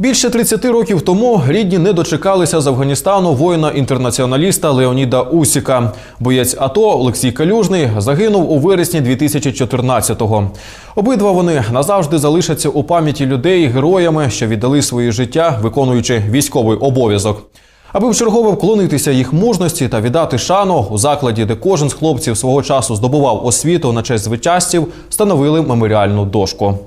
Більше 30 років тому рідні не дочекалися з Афганістану воїна-інтернаціоналіста Леоніда Усіка. Боєць АТО Олексій Калюжний загинув у вересні 2014-го. Обидва вони назавжди залишаться у пам'яті людей героями, що віддали свої життя, виконуючи військовий обов'язок. Аби вчергове вклонитися їх мужності та віддати шану у закладі, де кожен з хлопців свого часу здобував освіту на честь звичастів, встановили меморіальну дошку.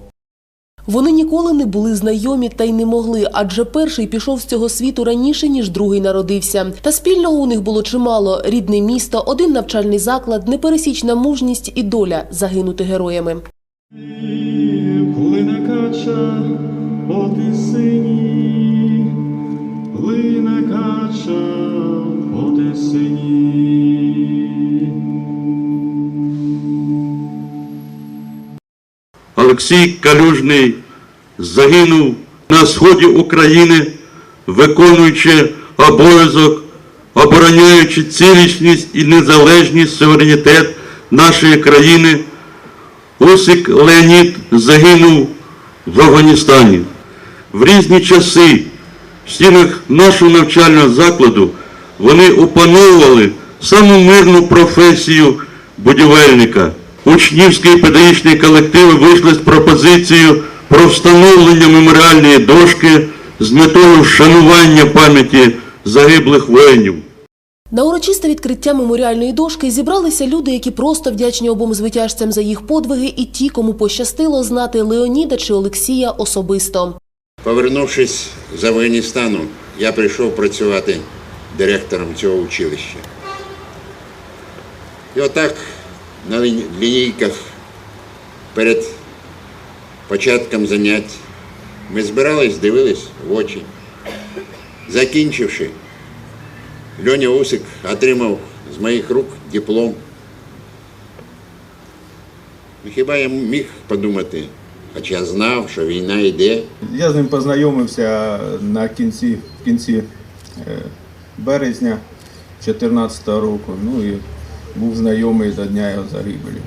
Вони ніколи не були знайомі та й не могли, адже перший пішов з цього світу раніше, ніж другий народився. Та спільного у них було чимало: рідне місто, один навчальний заклад, непересічна мужність і доля загинути героями. Коли кача Олексій Калюжний загинув на сході України, виконуючи обов'язок, обороняючи цілісність і незалежність, суверенітет нашої країни. Усик Леонід загинув в Афганістані. В різні часи в стінах нашого навчального закладу вони опановували саму мирну професію будівельника. Учнівські і педагогічні колективи вийшли з пропозицією про встановлення меморіальної дошки з метою вшанування пам'яті загиблих воїнів. На урочисте відкриття меморіальної дошки зібралися люди, які просто вдячні обом звитяжцям за їх подвиги, і ті, кому пощастило знати Леоніда чи Олексія особисто. Повернувшись з Афганістану, я прийшов працювати директором цього училища. І отак на лінійках перед початком занять ми збирались, дивились в очі. Закінчивши, Льоня Усик отримав з моїх рук диплом. Хіба я міг подумати, хоча знав, що війна йде, Я з ним познайомився на кінці, в кінці е, березня 2014 року. Ну і був знайомий до дня його загибелі.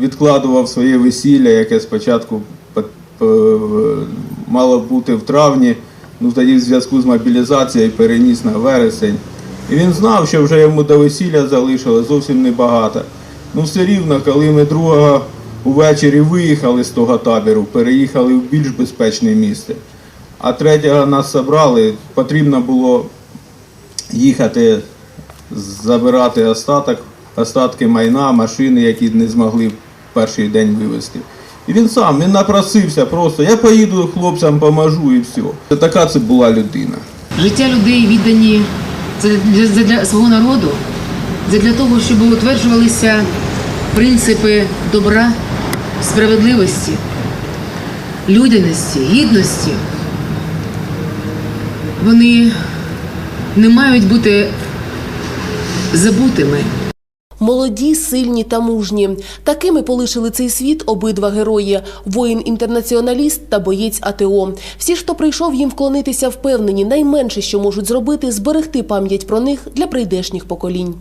Відкладував своє весілля, яке спочатку по- по- мало бути в травні, ну тоді в зв'язку з мобілізацією переніс на вересень. І він знав, що вже йому до весілля залишилось зовсім небагато. Ну все рівно, коли ми другого увечері виїхали з того табору, переїхали в більш безпечне місце. А третього нас забрали, потрібно було їхати забирати остаток, остатки майна, машини, які не змогли в перший день вивезти. І він сам він напросився просто, я поїду хлопцям, поможу і все. Така це була людина. Життя людей віддані це для, для свого народу, це для того, щоб утверджувалися принципи добра, справедливості, людяності, гідності. Вони не мають бути забутими. Молоді, сильні та мужні. Такими полишили цей світ обидва герої: воїн-інтернаціоналіст та боєць АТО. Всі, хто прийшов їм вклонитися, впевнені, найменше, що можуть зробити, зберегти пам'ять про них для прийдешніх поколінь.